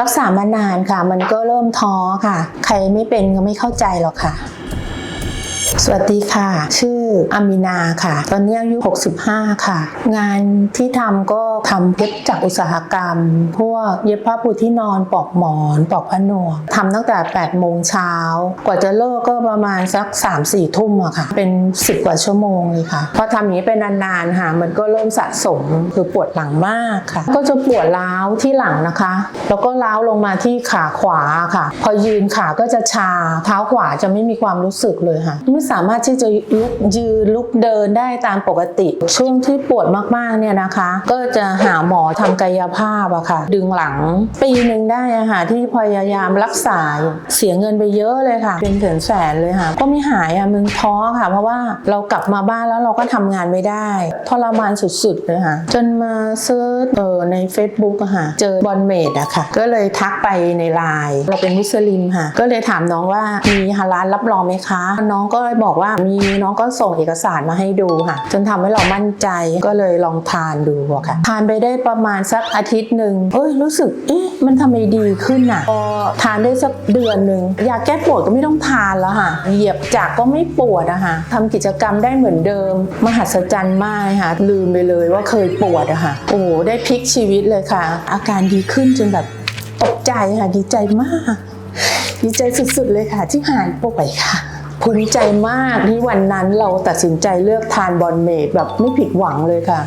รักษามานานค่ะ มันก็เริ่มท้อค่ะ ใครไม่เป็นก็ไม่เข้าใจหรอกค่ะ สวัสดีค่ะ ชื่ออามินาค่ะ ตอนนี้อายุ 65 ค่ะ งานที่ทำก็ทำเย็บจากอุตสาหกรรม พวกเย็บผ้าปูที่นอนปลอกหมอนปลอกผ้านวมทำตั้งแต่ 8 โมงเช้า กว่าจะเลิกก็ประมาณสัก 3-4 ทุ่มอะค่ะ เป็น 10 กว่าชั่วโมงเลยค่ะ พอทำอย่างนี้เป็นนานๆค่ะ มันก็เริ่มสะสมคือปวดหลังมากค่ะ ก็จะปวดร้าวที่หลังนะคะ แล้วก็ร้าวลงมาที่ขาขวาค่ะ พอยืนขาก็จะชา เท้าขวาจะไม่มีความรู้สึกเลยค่ะสามารถที่จะลุกยืนลุกเดินได้ตามปกติ ช่วงที่ปวดมากๆเนี่ยนะคะ ก็จะหาหมอทำกายภาพอะค่ะ ดึงหลังปีหนึ่งได้อะค่ะที่พยายามรักษาเสียเงินไปเยอะเลยค่ะ เป็นแสนแสนเลยค่ะ ก็ไม่หายอะมึงท้อค่ะ เพราะว่าเรากลับมาบ้านแล้วเราก็ทำงานไม่ได้ทรมานสุดๆเลยค่ะ จนมาเซิร์ชเออใน Facebook อะค่ะ เจอบอลเมดอะค่ะ ก็เลยทักไปในไลน์เราเป็นมุสลิมค่ะ ก็เลยถามน้องว่ามีฮาลาลรับรองไหมคะ น้องก็ยบอกว่ามีน้องก็ส่งเอกสารมาให้ดูค่ะ จนทำให้เรามั่นใจก็เลยลองทานดูค่ะ ทานไปได้ประมาณสักอาทิตย์หนึ่งเอ้ยรู้สึกเอ๊ะมันทำไมดีขึ้นอะพอทานได้สักเดือนหนึ่งยาแก้ปวดก็ไม่ต้องทานแล้วค่ะ เหยียบจากก็ไม่ปวดอะคะทำกิจกรรมได้เหมือนเดิม มหัศจรรย์มากค่ะลืมไปเลยว่าเคยปวดอะค่ะโอ้โหได้พลิกชีวิตเลยค่ะ อาการดีขึ้นจนแบบตกใจค่ะดีใจมาก ดีใจสุดๆเลยค่ะที่หายป่วยค่ะ ภูมิใจมากที่วันนั้นเราตัดสินใจเลือกทานบอลเมดแบบไม่ผิดหวังเลยค่ะ